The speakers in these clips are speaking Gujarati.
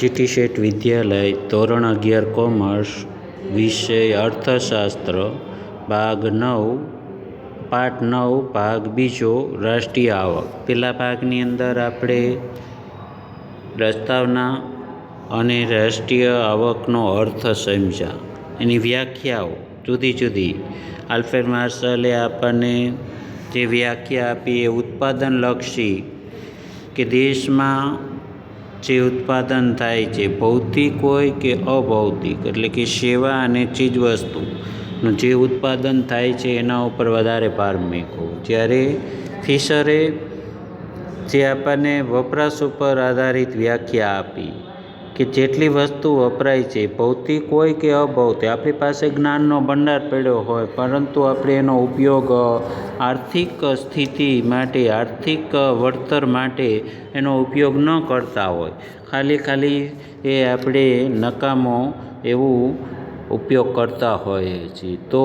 જીટી શેઠ વિદ્યાલય ધોરણ અગિયાર કોમર્સ વિષય અર્થશાસ્ત્ર, ભાગ નવ, પાઠ નવ, ભાગ બીજો, રાષ્ટ્રીય આવક. પેલા ભાગની અંદર આપણે પ્રસ્તાવના અને રાષ્ટ્રીય આવકનો અર્થ સમજ્યા. એની વ્યાખ્યાઓ જુદી જુદી. આલ્ફેડ માર્શલે આપણને જે વ્યાખ્યા આપી એ ઉત્પાદનલક્ષી કે દેશમાં જે ઉત્પાદન થાય છે, ભૌતિક હોય કે અભૌતિક, એટલે કે સેવા અને ચીજવસ્તુનું જે ઉત્પાદન થાય છે, એના ઉપર વધારે ભાર મૂકવો જ્યારે ફિશરે જે આપણને વપરાશ ઉપર આધારિત વ્યાખ્યા આપી કે જેટલી વસ્તુ વપરાય છે, ભૌતિક હોય કે અભૌતિક, આપણી પાસે જ્ઞાનનો ભંડાર પડ્યો હોય, પરંતુ આપણે એનો ઉપયોગ આર્થિક સ્થિતિ માટે, આર્થિક વળતર માટે એનો ઉપયોગ ન કરતા હોય. ખાલી ખાલી એ આપણે નકામો એવું ઉપયોગ કરતા હોઈએ છીએ. તો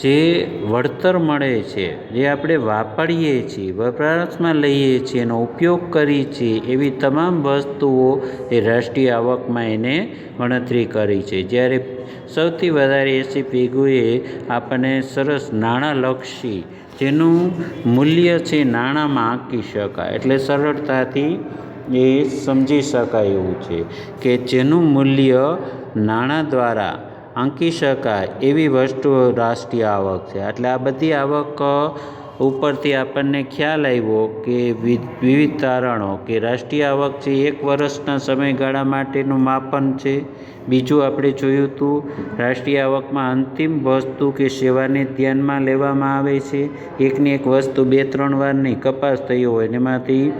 જે વળતર મળે છે, જે આપણે વાપરીએ છીએ, વપરાશમાં લઈએ છીએ, એનો ઉપયોગ કરીએ છીએ, એવી તમામ વસ્તુઓ એ રાષ્ટ્રીય આવકમાં એને ગણતરી કરી છે. જ્યારે સૌથી વધારે એસી પેગુએ આપણને સરસ નાણાંલક્ષી જેનું મૂલ્ય છે નાણાંમાં આંકી શકાય. એટલે સરળતાથી એ સમજી શકાય એવું છે કે જેનું મૂલ્ય નાણાં દ્વારા આંકી શકાય એવી વસ્તુઓ રાષ્ટ્રીય આવક છે. એટલે આ બધી આવક ઉપરથી આપણને ખ્યાલ આવ્યો કે વિવિધ તારણો કે રાષ્ટ્રીય આવક છે એક વર્ષના સમયગાળા માટેનું માપન છે. બીજું આપણે જોયું હતું રાષ્ટ્રીય આવકમાં અંતિમ વસ્તુ કે સેવાને ધ્યાનમાં લેવામાં આવે છે. એકની એક વસ્તુ બે, ત્રણ વારની કપાસ થયો હોય એમાંથી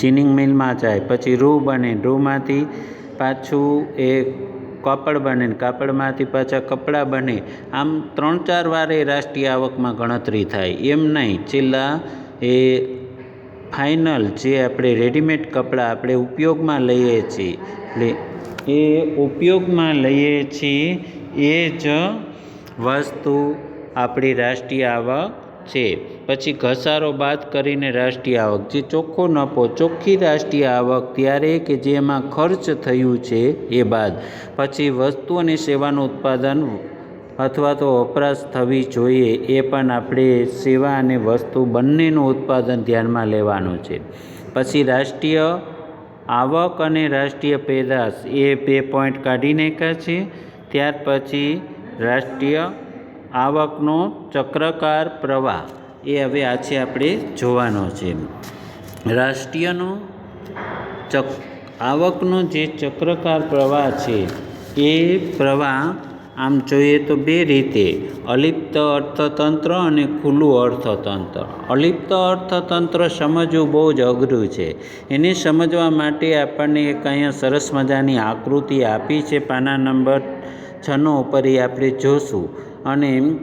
જીનિંગ મિલમાં જાય, પછી રૂ બને, રૂમાંથી પાછું એ કાપડ બને ને કાપડમાંથી પાછા કપડાં બને આમ ત્રણ ચાર વાર એ રાષ્ટ્રીય આવકમાં ગણતરી થાય. એમ નહીં, છેલ્લા એ ફાઇનલ જે આપણે રેડીમેડ કપડાં આપણે ઉપયોગમાં લઈએ છીએ, એટલે એ ઉપયોગમાં લઈએ છીએ એ જ વસ્તુ આપણી રાષ્ટ્રીય આવક છે. પછી ઘસારો બાદ કરીને રાષ્ટ્રીય આવક. જે ચોખ્ખો નફો, ચોખ્ખી રાષ્ટ્રીય આવક ત્યારે કે જેમાં ખર્ચ થયું છે એ બાદ. પછી વસ્તુ અને સેવાનું ઉત્પાદન અથવા તો વપરાશ થવી જોઈએ એ પણ આપણે સેવા અને વસ્તુ બંનેનું ઉત્પાદન ધ્યાનમાં લેવાનું છે. પછી રાષ્ટ્રીય આવક અને રાષ્ટ્રીય પેદાશ એ બે પોઈન્ટ કાઢી નાખ્યા છે. ત્યાર પછી રાષ્ટ્રીય આવકનો ચક્રકાર પ્રવાહ. એ હવે આ છે આપણે જોવાનો છે રાષ્ટ્રીયનો ચક, આવકનો જે ચક્રકાર પ્રવાહ છે, એ પ્રવાહ આમ જોઈએ તો બે રીતે. અલિપ્ત અર્થતંત્ર અને ખુલ્લું અર્થતંત્ર. અલિપ્ત અર્થતંત્ર સમજવું બહુ જ અઘરું છે. એને સમજવા માટે આપણને એક અહીંયા સરસ મજાની આકૃતિ આપી છે. પાના નંબર છનો ઉપર એ આપણે જોશું. અને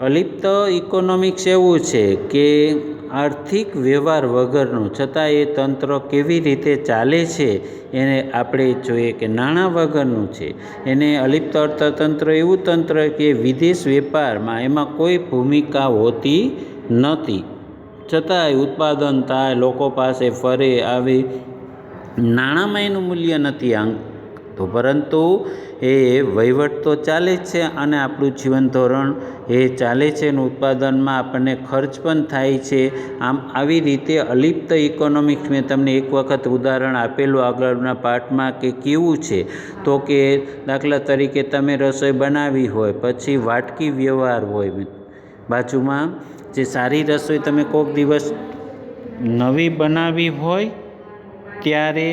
અલિપ્ત ઇકોનોમિક્સ એવું છે કે આર્થિક વ્યવહાર વગરનું, છતાં એ તંત્ર કેવી રીતે ચાલે છે, એને આપણે જોઈએ કે નાણાં વગરનું છે. એને અલિપ્ત અર્થતંત્ર એવું તંત્ર કે વિદેશ વેપારમાં એમાં કોઈ ભૂમિકા હોતી નથી. છતાંય ઉત્પાદન થાય, લોકો પાસે ફરે, આવી નાણાંમાં એનું મૂલ્ય નથી આંકતો પરંતુ એ વહીવટ તો ચાલે જ છે અને આપણું જીવન ધોરણ એ ચાલે છે અને ઉત્પાદનમાં આપણને ખર્ચ પણ થાય છે. આમ આવી રીતે અલિપ્ત ઇકોનોમિક્સ મેં તમને એક વખત ઉદાહરણ આપેલું આગળના પાઠમાં કે કેવું છે? તો કે દાખલા તરીકે તમે રસોઈ બનાવી હોય, પછી વાટકી વ્યવહાર હોય બાજુમાં, જે સારી રસોઈ તમે કોઈક દિવસ નવી બનાવી હોય, ત્યારે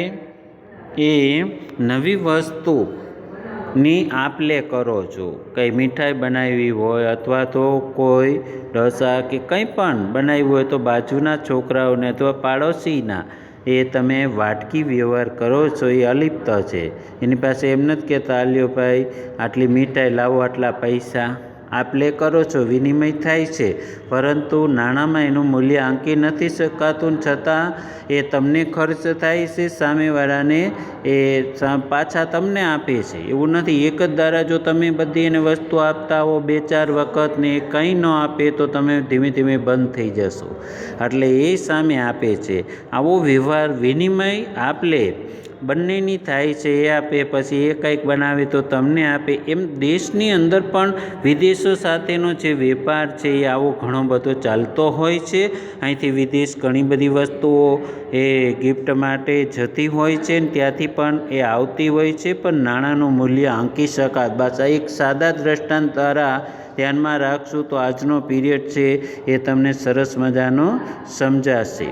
એ નવી વસ્તુની આપ લે કરો છો. કંઈ મીઠાઈ બનાવી હોય અથવા તો કોઈ ઢોસા કે કંઈ પણ બનાવ્યું હોય તો બાજુના છોકરાઓને અથવા પાડોશીના એ તમે વાટકી વ્યવહાર કરો છો એ અલિપ્ત છે. એની પાસે એમ નથી કહેતા, આલ્યો ભાઈ, આટલી મીઠાઈ લાવો, આટલા પૈસા. આપ લે કરો છો, વિનિમય થાય છે. પરંતુ નાણાંમાં એનું મૂલ્ય આંકી નથી શકાતું. છતાં એ તમને ખર્ચ થાય છે, સામેવાળાને એ પાછા તમને આપે છે. એવું નથી. એક જ દ્વારા જો તમે બધી એને વસ્તુ આપતા હો, બે ચાર વખત ને એ કંઈ ન આપે તો તમે ધીમે ધીમે બંધ થઈ જશો. એટલે એ સામે આપે છે. આવો વ્યવહાર વિનિમય આપ લે બંનેની થાય છે, એ આપે, પછી એ કંઈક બનાવે તો તમને આપે. એમ દેશની અંદર પણ વિદેશો સાથેનો જે વેપાર છે, એ આવો ઘણો બધો ચાલતો હોય છે. અહીંથી વિદેશ ઘણી બધી વસ્તુઓ એ ગિફ્ટ માટે જતી હોય છે ને ત્યાંથી પણ એ આવતી હોય છે, પણ નાણાંનું મૂલ્ય આંકી શકાત. બસ એક સાદા દ્રષ્ટાંત દ્વારા ધ્યાનમાં રાખશું તો આજનો પીરિયડ છે એ તમને સરસ મજાનો સમજાશે.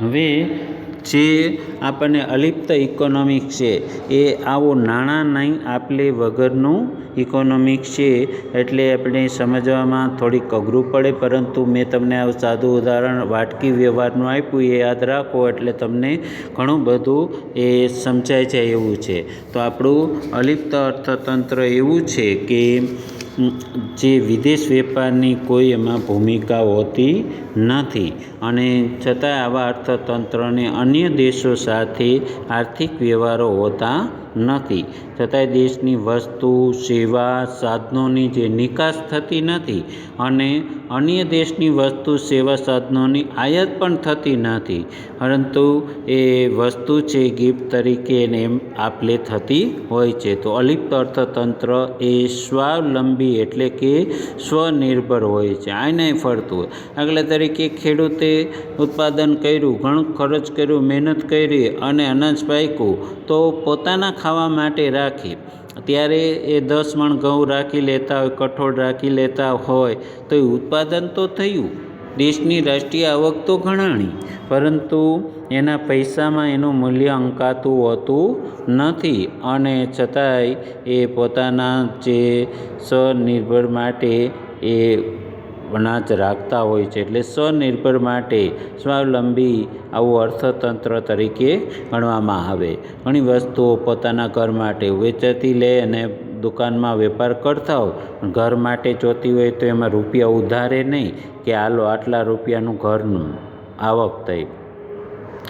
હવે જે આપણને અલિપ્ત ઇકોનોમિક છે, એ આવો નાણાં નહીં આપલે વગરનું ઇકોનોમિક છે, એટલે આપણે સમજવામાં થોડીક અઘરું પડે, પરંતુ મેં તમને આ સાદું ઉદાહરણ વાટકી વ્યવહારનું આપ્યું, એ યાદ રાખો, એટલે તમને ઘણું બધું એ સમજાય જાય એવું છે. તો આપણું અલિપ્ત અર્થતંત્ર એવું છે કે જે વિદેશ વેપારની કોઈ એમાં ભૂમિકા હોતી નથી. અને છતાંય આવા અર્થતંત્રને અન્ય દેશો સાથે આર્થિક વ્યવહારો હોતા નથી. છતાંય દેશની વસ્તુ, સેવા, સાધનોની જે નિકાસ થતી નથી અને અન્ય દેશની વસ્તુ, સેવા, સાધનોની આયાત પણ થતી નથી. પરંતુ એ વસ્તુ છે ગિફ્ટ તરીકે એને એમ આપલે થતી હોય છે. તો અલિપ્ત અર્થતંત્ર એ સ્વાવલંબી એટલે કે સ્વનિર્ભર હોય છે. આને ફરતું હોય. દાખલા તરીકે ખેડૂતે ઉત્પાદન કર્યું, ઘણું ખર્ચ કર્યું, મહેનત કરી અને અનાજ પાક્યું. તો પોતાના ખાવા માટે રાખી. ત્યારે એ દસ મણ ઘઉં રાખી લેતા હોય, કઠોળ રાખી લેતા હોય, તો એ ઉત્પાદન તો થયું. દેશની રાષ્ટ્રીય આવક તો ઘણાણી, પરંતુ એના પૈસામાં એનું મૂલ્ય અંકાતું હોતું નથી. અને છતાંય એ પોતાના જે સ્વનિર્ભર માટે એ અનાજ રાખતા હોય છે એટલે સ્વનિર્ભર માટે સ્વાવલંબી આવું અર્થતંત્ર તરીકે ગણવામાં આવે. ઘણી વસ્તુઓ પોતાના ઘર માટે વેચાતી લે અને દુકાનમાં વેપાર કરતા હોય. ઘર માટે જોતી હોય તો એમાં રૂપિયા ઉધારે નહીં કે હાલો આટલા રૂપિયાનું ઘરનું આવક થઈ.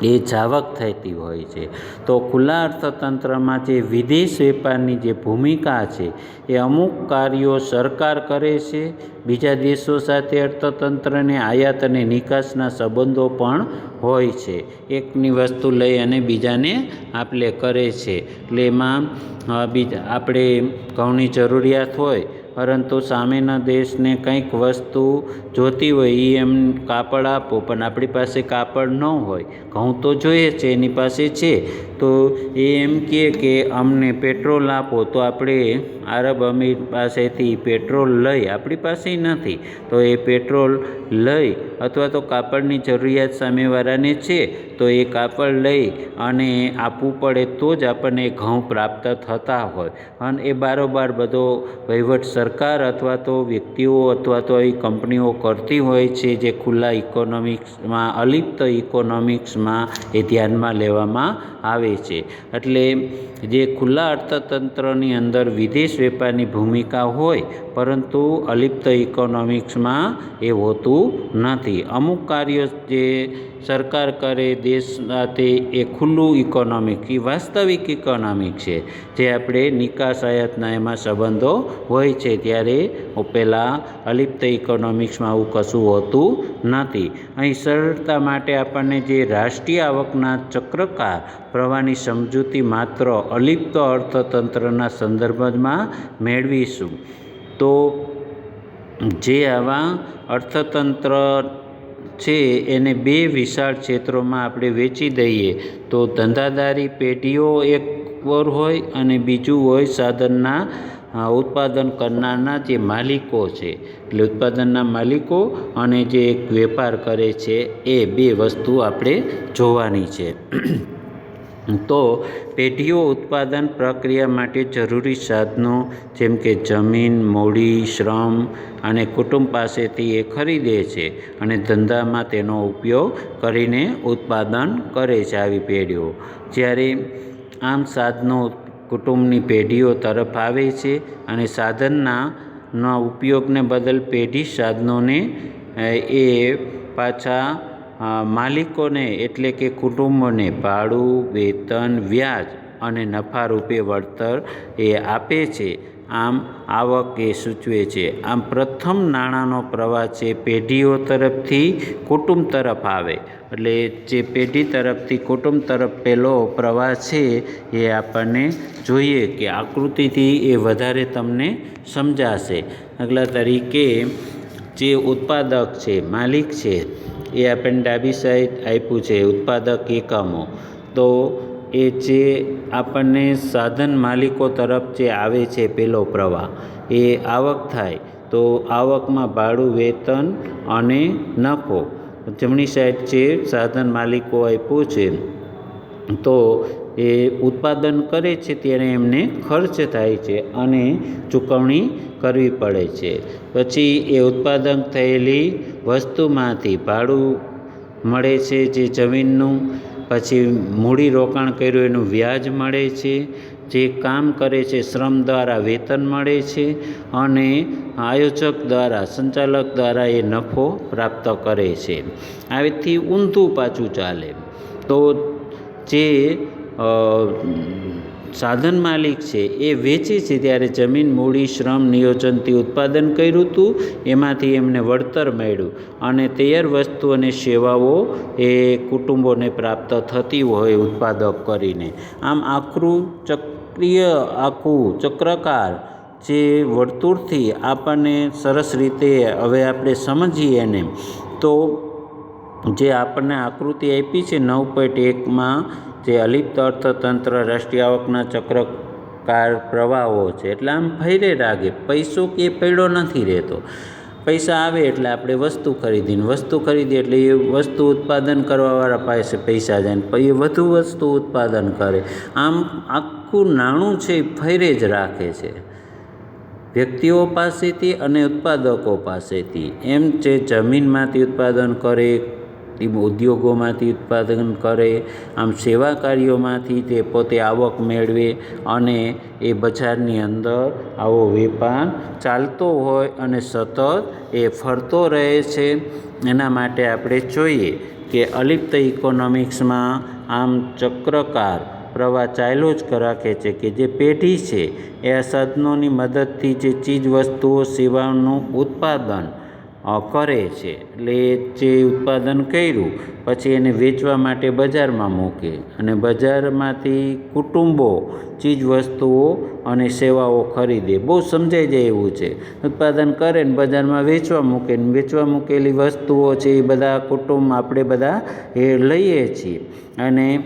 એ જાવક થતી હોય છે. તો ખુલ્લા અર્થતંત્રમાં જે વિદેશ વેપારની જે ભૂમિકા છે, એ અમુક કાર્યો સરકાર કરે છે. બીજા દેશો સાથે અર્થતંત્રને આયાત અને નિકાસના સંબંધો પણ હોય છે. એકની વસ્તુ લઈ અને બીજાને આપલે કરે છે. એટલે એમાં બીજા, આપણે ઘઉંની જરૂરિયાત હોય પરંતુ સામેના દેશને કંઈક વસ્તુ જોતી હોય એ એમ કાપડ આપો, પણ આપણી પાસે કાપડ ન હોય. ઘઉં તો જોઈએ છે, એની પાસે છે. તો એ એમ કહે કે અમને પેટ્રોલ આપો, તો આપણે આરબ અમીર પાસેથી પેટ્રોલ લઈ, આપણી પાસે નથી. તો એ પેટ્રોલ લઈ, અથવા તો કાપડની જરૂરિયાત સામેવાળાને છે, તો એ કાપડ લઈ અને આપવું પડે તો જ આપણને ઘઉં પ્રાપ્ત થતા હોય. અને એ બારોબાર બધો વહીવટ સરકાર અથવા તો વ્યક્તિઓ અથવા તો એ કંપનીઓ કરતી હોય છે જે ખુલ્લા ઇકોનોમિક્સમાં અલિપ્ત ઇકોનોમિક્સમાં એ ધ્યાનમાં લેવામાં આવે છે. એટલે જે ખુલ્લા અર્થતંત્રની અંદર વિદેશ વેપારની ભૂમિકા હોય, પરંતુ અલિપ્ત ઇકોનોમિક્સમાં એ હોતું નથી. અમુક કાર્યો જે સરકાર કરે દેશ સાથે એ ખુલ્લું ઇકોનોમિક, એ વાસ્તવિક ઇકોનોમિક છે. જે આપણે નિકાસ આયાતના એમાં સંબંધો હોય છે, ત્યારે પહેલાં અલિપ્ત ઇકોનોમિક્સમાં આવું કશું હોતું નથી. અહીં સરળતા માટે આપણને જે રાષ્ટ્રીય આવકના ચક્રકાર પ્રવાહની સમજૂતી માત્ર અલિપ્ત અર્થતંત્રના સંદર્ભમાં મેળવીશું. તો જે આવા અર્થતંત્ર છે, એને બે વિશાળ ક્ષેત્રોમાં આપણે વેચી દઈએ, તો ધંધાદારી પેઢીઓ એક પર હોય અને બીજું હોય સાધનના ઉત્પાદન કરનારના જે માલિકો છે, એટલે ઉત્પાદનના માલિકો અને જે વેપાર કરે છે, એ બે વસ્તુ આપણે જોવાની છે. તો પેઢીઓ ઉત્પાદન પ્રક્રિયા માટે જરૂરી સાધનો જેમ કે જમીન, મૂડી, શ્રમ અને કુટુંબ પાસેથી એ ખરીદે છે અને ધંધામાં તેનો ઉપયોગ કરીને ઉત્પાદન કરે છે આવી પેઢીઓ. જ્યારે આમ સાધનો કુટુંબની પેઢીઓ તરફ આવે છે અને સાધનના ઉપયોગને બદલ પેઢી સાધનોને એ પાછા માલિકોને એટલે કે કુટુંબોને ભાડું, વેતન, વ્યાજ અને નફા રૂપે વળતર એ આપે છે. આમ આવક એ સૂચવે છે. આમ પ્રથમ નાણાંનો પ્રવાહ છે પેઢીઓ તરફથી કુટુંબ તરફ આવે. એટલે જે પેઢી તરફથી કુટુંબ તરફ પહેલો પ્રવાહ છે એ આપણને જોઈએ કે આકૃતિથી એ વધારે તમને સમજાશે. દાખલા તરીકે જે ઉત્પાદક છે, માલિક છે, એ આપણને ડાબી સાઈડ આપ્યું છે, ઉત્પાદક એકમો. તો એ જે આપણને સાધન માલિકો તરફ જે આવે છે પેલો પ્રવાહ, એ આવક થાય તો આવકમાં ભાડું, વેતન અને નફો. જમણી સાઈડ જે સાધન માલિકો આપ્યું છે, તો એ ઉત્પાદન કરે છે ત્યારે એમને ખર્ચ થાય છે અને ચૂકવણી કરવી પડે છે. પછી એ ઉત્પાદન થયેલી વસ્તુમાંથી ભાડું મળે છે જે જમીનનું પછી મૂડી રોકાણ કર્યું, એનું વ્યાજ મળે છે, જે કામ કરે છે, શ્રમ દ્વારા વેતન મળે છે અને આયોજક દ્વારા, સંચાલક દ્વારા એ નફો પ્રાપ્ત કરે છે. આવીથી ઊંધું પાછું ચાલે. તો જે સાધન માલિક છે, એ વેચે છે ત્યારે જમીન, મૂડી, શ્રમ નિયોજનથી ઉત્પાદન કર્યું હતું એમાંથી એમને વળતર મળ્યું. અને તૈયાર વસ્તુ અને સેવાઓ એ કુટુંબોને પ્રાપ્ત થતી હોય ઉત્પાદક કરીને. આમ આખરું ચક્રીય, આખું ચક્રકાર જે વર્તુળથી આપણને સરસ રીતે હવે આપણે સમજીએ એને, તો જે આપણને આકૃતિ આપી છે નવ પોઈન્ટ એકમાં જે અલિપ્ત અર્થતંત્ર રાષ્ટ્રીય આવકના ચક્રકાર પ્રવાહો છે. એટલે આમ ફૈરે રાગે. પૈસો કે પડ્યો નથી રહેતો. પૈસા આવે એટલે આપણે વસ્તુ ખરીદીને વસ્તુ ખરીદીએ એટલે એ વસ્તુ ઉત્પાદન કરવાવાળા પાસે પૈસા જાય એ વધુ વસ્તુ ઉત્પાદન કરે. આમ આખું નાણું છે એ ફૈરે જ રાખે છે. વ્યક્તિઓ પાસેથી અને ઉત્પાદકો પાસેથી. એમ જે જમીનમાંથી ઉત્પાદન કરે ઉદ્યોગોમાંથી ઉત્પાદન કરે, આમ સેવા કાર્યોમાંથી તે પોતે આવક મેળવે અને એ બજારની અંદર આવો વેપાર ચાલતો હોય અને સતત એ ફરતો રહે છે. એના માટે આપણે જોઈએ કે અલિપ્ત ઇકોનોમિક્સમાં આમ ચક્રકાર પ્રવાહ ચાલ્યો જ રાખે છે કે જે પેઢી છે. એ આ સાધનોની મદદથી જે ચીજ વસ્તુઓ સેવાઓનું ઉત્પાદન કરે છે. એટલે જે ઉત્પાદન કર્યું, પછી એને વેચવા માટે બજારમાં મૂકે. અને બજારમાંથી કુટુંબો ચીજ વસ્તુઓ અને સેવાઓ ખરીદે. બહુ સમજાઈ જાય એવું છે. ઉત્પાદન કરે ને બજારમાં વેચવા મૂકે ને વેચવા મૂકેલી વસ્તુઓ છે એ બધા કુટુંબ આપણે બધા એ લઈએ છીએ. અને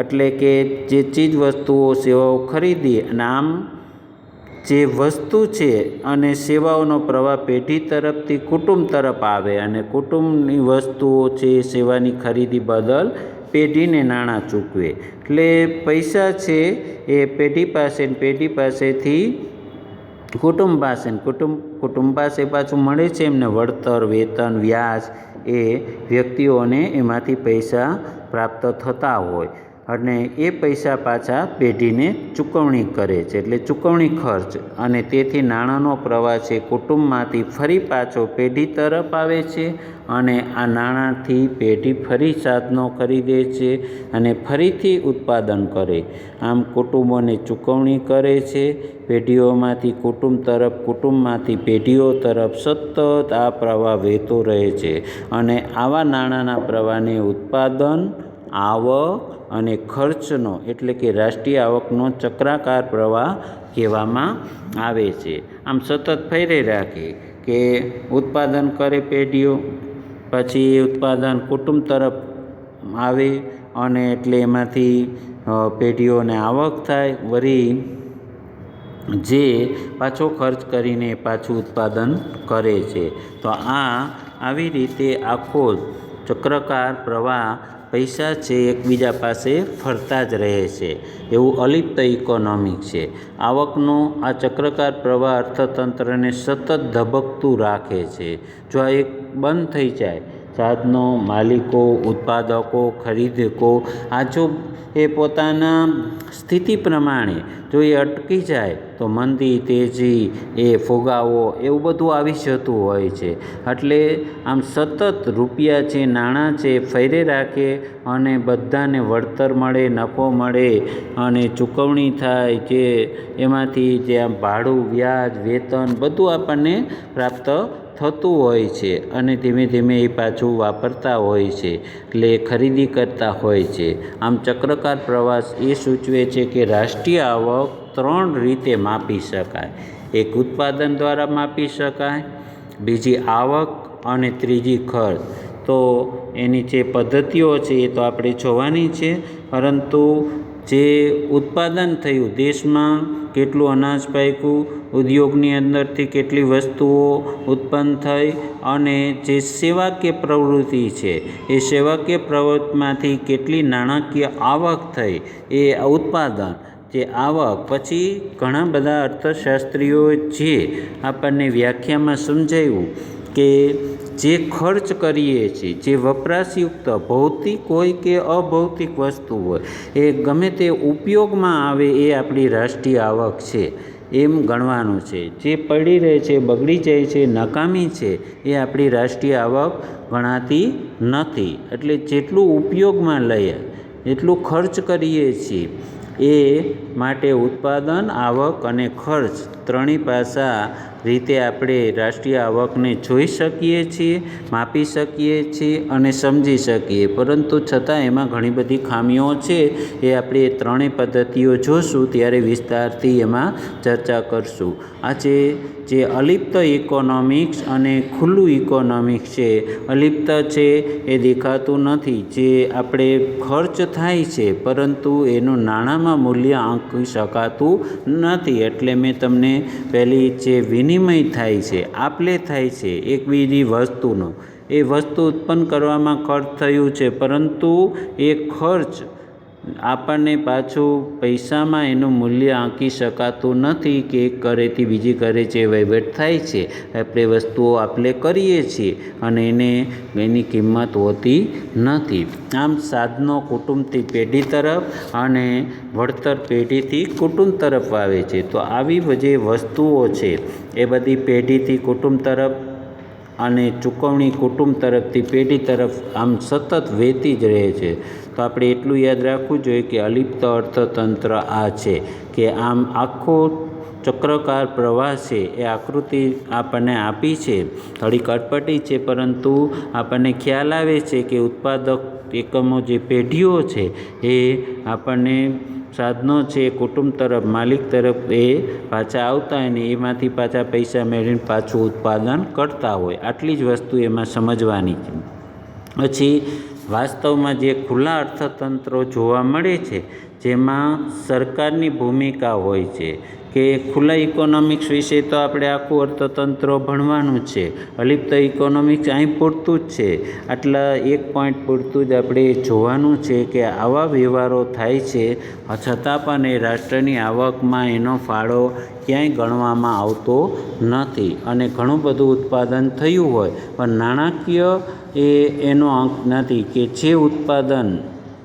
એટલે કે જે ચીજ વસ્તુઓ, સેવાઓ ખરીદીએ અને આમ જે વસ્તુ છે અને સેવાઓનો પ્રવાહ પેઢી તરફથી કુટુંબ તરફ આવે અને કુટુંબની વસ્તુઓ છે સેવાની ખરીદી બદલ પેઢીને નાણાં ચૂકવે. એટલે પૈસા છે એ પેઢી પાસે પેઢી પાસેથી કુટુંબ પાસે કુટુંબ કુટુંબ પાસે પાછું મળે છે એમને વળતર, વેતન, વ્યાજ એ વ્યક્તિઓને એમાંથી પૈસા પ્રાપ્ત થતા હોય. અને એ પૈસા પાછા પેઢીને ચૂકવણી કરે છે. એટલે ચૂકવણી ખર્ચ. અને તેથી નાણાંનો પ્રવાહ છે. કુટુંબમાંથી ફરી પાછો પેઢી તરફ આવે છે અને આ નાણાંથી પેઢી ફરી સાધનો ખરીદે છે અને ફરીથી ઉત્પાદન કરે. આમ કુટુંબોને ચૂકવણી કરે છે. પેઢીઓમાંથી કુટુંબ તરફ, કુટુંબમાંથી પેઢીઓ તરફ સતત આ પ્રવાહ વહેતો રહે છે. અને આવા નાણાંના પ્રવાહને ઉત્પાદન આવક અને ખર્ચનો, એટલે કે રાષ્ટ્રીય આવકનો ચક્રાકાર પ્રવાહ કહેવામાં આવે છે. આમ સતત ફેરે રાખે કે ઉત્પાદન કરે પેઢીઓ, પછી ઉત્પાદન કુટુંબ તરફ આવે અને એટલે એમાંથી પેઢીઓને આવક થાય વળી જે પાછો ખર્ચ કરીને પાછું ઉત્પાદન કરે છે. તો આ આવી રીતે આખો ચક્રકાર પ્રવાહ પૈસા છે એકબીજા પાસે ફરતા જ રહે છે. એવું અલિપ્ત ઇકોનોમિક છે. આવકનો આ ચક્રકાર પ્રવાહ અર્થતંત્રને સતત ધબકતું રાખે છે. જો આ એક બંધ થઈ જાય સાધનો, માલિકો, ઉત્પાદકો, ખરીદકો, આ જો એ પોતાના સ્થિતિ પ્રમાણે જો એ અટકી જાય તો મંદી, તેજી, એ ફુગાવો એવું બધું આવી જતું હોય છે. એટલે આમ સતત રૂપિયા છે નાણાં છે ફેરે રાખે અને બધાને વળતર મળે, નફો મળે અને ચૂકવણી થાય જે એમાંથી જે આમ ભાડું, વ્યાજ, વેતન બધું આપણને પ્રાપ્ત થતું હોય છે અને ધીમે ધીમે એ પાછું વાપરતા હોય છે એટલે ખરીદી કરતા હોય છે. આમ ચક્રકાર પ્રવાસ એ સૂચવે છે કે રાષ્ટ્રીય આવક ત્રણ રીતે માપી શકાય. એક ઉત્પાદન દ્વારા માપી શકાય, બીજી આવક અને ત્રીજી ખર્ચ. તો એની જે પદ્ધતિઓ છે એ તો આપણે જોવાની છે, પરંતુ જે ઉત્પાદન થયું દેશમાં, કેટલું અનાજ પાક્યું ઉદ્યોગની અંદરથી કેટલી વસ્તુઓ ઉત્પન્ન થઈ અને જે સેવાકીય પ્રવૃત્તિ છે, એ સેવાકીય પ્રવૃત્તિમાંથી કેટલી નાણાકીય આવક થઈ, એ ઉત્પાદન, જે આવક, પછી ઘણા બધા અર્થશાસ્ત્રીઓ જે આપણને વ્યાખ્યામાં સમજાવ્યું કે જે ખર્ચ કરીએ છીએ, જે વપરાશયુક્ત, ભૌતિક હોય કે અભૌતિક વસ્તુ હોય, એ ગમે તે ઉપયોગમાં આવે એ આપણી રાષ્ટ્રીય આવક છે. એમ ગણવાનું છે. જે પડી રહે છે, બગડી જાય છે, નકામી છે, એ આપણી રાષ્ટ્રીય આવક ગણાતી નથી. એટલે જેટલું ઉપયોગમાં લઈએ, એટલું ખર્ચ કરીએ છીએ, એ માટે ઉત્પાદન, આવક અને ખર્ચ ત્રણેય પાસા રીતે આપણે રાષ્ટ્રીય આવકને જોઈ શકીએ છીએ, માપી શકીએ છીએ અને સમજી શકીએ. પરંતુ છતાં એમાં ઘણી બધી ખામીઓ છે. એ આપણે ત્રણેય પદ્ધતિઓ જોશું, ત્યારે વિસ્તારથી એમાં ચર્ચા કરશું. આજે જે અલિપ્ત ઇકોનોમિક્સ અને ખુલ્લું ઇકોનોમિક્સ છે. અલિપ્ત છે એ દેખાતું નથી. જે આપણે ખર્ચ થાય છે, પરંતુ એનું નાણાંમાં મૂલ્ય આંકી શકાતું નથી. એટલે મેં તમને પહેલી જે વિનિમય થાય છે, આપલે થાય છે, એક બીજી વસ્તુનો. એ વસ્તુ ઉત્પન્ન કરવામાં ખર્ચ થયું છે, પરંતુ એ ખર્ચ આપણને પાછું પૈસામાં એનું મૂલ્ય આંકી શકાતું નથી કે એક ઘરેથી બીજી ઘરે જે વહીવટ થાય છે, આપણે વસ્તુઓ આપણે કરીએ છીએ અને એને એની કિંમત હોતી નથી. આમ સાધનો કુટુંબથી પેઢી તરફ અને વળતર પેઢીથી કુટુંબ તરફ આવે છે. તો આવી જે વસ્તુઓ છે, એ બધી પેઢીથી કુટુંબ તરફ અને ચૂકવણી કુટુંબ તરફથી પેઢી તરફ આમ સતત વહેતી જ રહે છે. તો આપણે એટલું યાદ રાખવું જોઈએ કે અલિપ્ત અર્થતંત્ર આ છે કે આમ આખો ચક્રકાર પ્રવાહ છે એ આકૃતિ આપણને આપી છે. થોડી અટપટી છે, પરંતુ આપણને ખ્યાલ આવે છે કે ઉત્પાદક એકમો જે પેઢીઓ છે એ આપણને સાધનો છે, કુટુંબ તરફ, માલિક તરફ એ પાછા આવતા હોય ને એમાંથી પાછા પૈસા મેળવીને પાછું ઉત્પાદન કરતા હોય. આટલી જ વસ્તુ એમાં સમજવાની છે. પછી વાસ્તવમાં જે ખુલ્લા અર્થતંત્રો જોવા મળે છે જેમાં સરકારની ભૂમિકા હોય છે કે ખુલ્લા ઇકોનોમિક્સ વિશે તો આપણે આખું અર્થતંત્ર ભણવાનું છે. અલિપ્ત ઇકોનોમિક્સ અહીં પૂરતું જ છે. આટલા એક પોઈન્ટ પૂરતું જ આપણે જોવાનું છે કે આવા વ્યવહારો થાય છે, છતાં પણ એ રાષ્ટ્રની આવકમાં એનો ફાળો ક્યાંય ગણવામાં આવતો નથી અને ઘણું બધું ઉત્પાદન થયું હોય. પણ નાણાકીય એ એનો અંક નથી કે જે ઉત્પાદન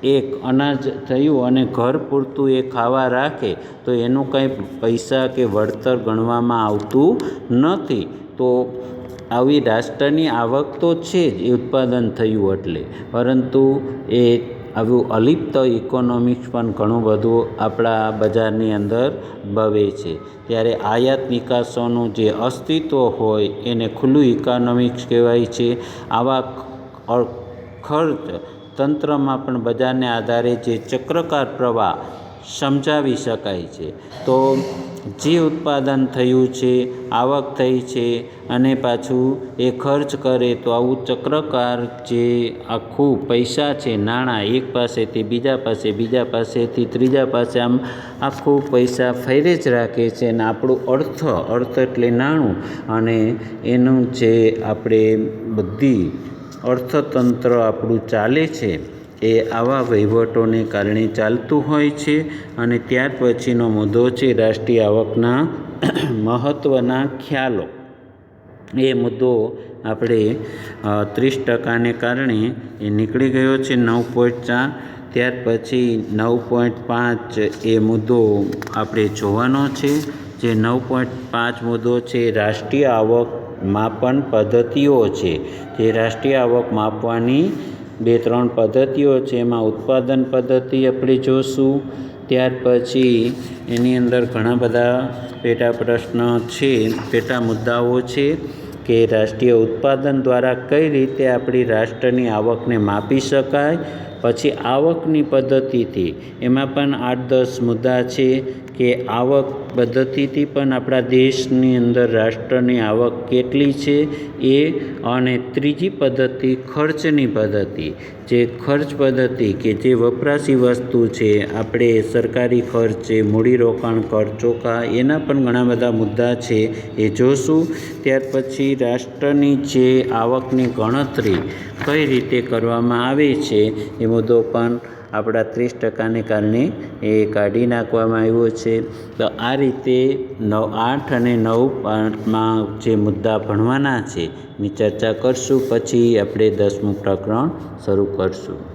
એક અનાજ થયું અને ઘર પૂરતું એ ખાવા રાખે, તો એનું કંઈ પૈસા કે વળતર ગણવામાં આવતું નથી. તો આવી રાષ્ટ્રની આવક તો છે જ એ ઉત્પાદન થયું એટલે. પરંતુ એ આવું અલિપ્ત ઇકોનોમિક્સ પણ ઘણું બધું આપણા બજારની અંદર ભવે છે. ત્યારે આયાત નિકાસોનું જે અસ્તિત્વ હોય એને ખુલ્લું ઇકોનોમિક્સ કહેવાય છે. આવા ખર્ચ તંત્રમાં પણ બજારને આધારે જે ચક્રકાર પ્રવાહ સમજાવી શકાય છે. તો જે ઉત્પાદન થયું છે, આવક થઈ છે અને પાછું એ ખર્ચ કરે તો આવું ચક્રકાર જે આખું પૈસા છે, નાણાં એક પાસેથી બીજા પાસે, બીજા પાસેથી ત્રીજા પાસે આમ આખું પૈસા ફેરે જ રાખે છે અને આપણું અર્થ અર્થ એટલે નાણું અને એનું જે આપણે બધી અર્થતંત્ર આપણું ચાલે છે એ આવા વહીવટોને કારણે ચાલતું હોય છે અને ત્યાર પછીનો મુદ્દો છે રાષ્ટ્રીય આવકના મહત્ત્વના ખ્યાલો. એ મુદ્દો આપણે ત્રીસ ટકાને કારણે એ નીકળી ગયો છે નવ પોઈન્ટ ચાર. ત્યાર પછી નવ પોઈન્ટ પાંચ એ મુદ્દો આપણે જોવાનો છે. જે નવ પોઈન્ટ પાંચ મુદ્દો છે રાષ્ટ્રીય આવક માપન પદ્ધતિઓ છે. જે રાષ્ટ્રીય આવક માપવાની બે ત્રણ પદ્ધતિઓ છે. એમાં ઉત્પાદન પદ્ધતિ આપણે જોશું. ત્યાર પછી એની અંદર ઘણા બધા પેટા પ્રશ્ન છે, પેટા મુદ્દાઓ છે કે રાષ્ટ્રીય ઉત્પાદન દ્વારા કઈ રીતે આપણી રાષ્ટ્રની આવકને માપી શકાય. પછી આવકની પદ્ધતિથી એમાં પણ આઠ દસ મુદ્દા છે. કે આવક પદ્ધતિથી પણ આપણા દેશની અંદર રાષ્ટ્રની આવક કેટલી છે એ અને ત્રીજી પદ્ધતિ ખર્ચની પદ્ધતિ. જે ખર્ચ પદ્ધતિ કે જે વપરાશી વસ્તુ છે, આપણે સરકારી ખર્ચ છે મૂડીરોકાણ કર, ચોખા, એના પણ ઘણા બધા મુદ્દા છે એ જોશું. ત્યાર પછી રાષ્ટ્રની જે આવકની ગણતરી કઈ રીતે કરવામાં આવે છે, એ મુદ્દો પણ આપણા ત્રીસ ટકાને કારણે એ કાઢી નાખવામાં આવ્યો છે. તો આ રીતે નવ આઠ અને નવ પાંચમાં જે મુદ્દા ભણવાના છે, એની ચર્ચા કરશું. પછી આપણે દસમું પ્રકરણ શરૂ કરશું.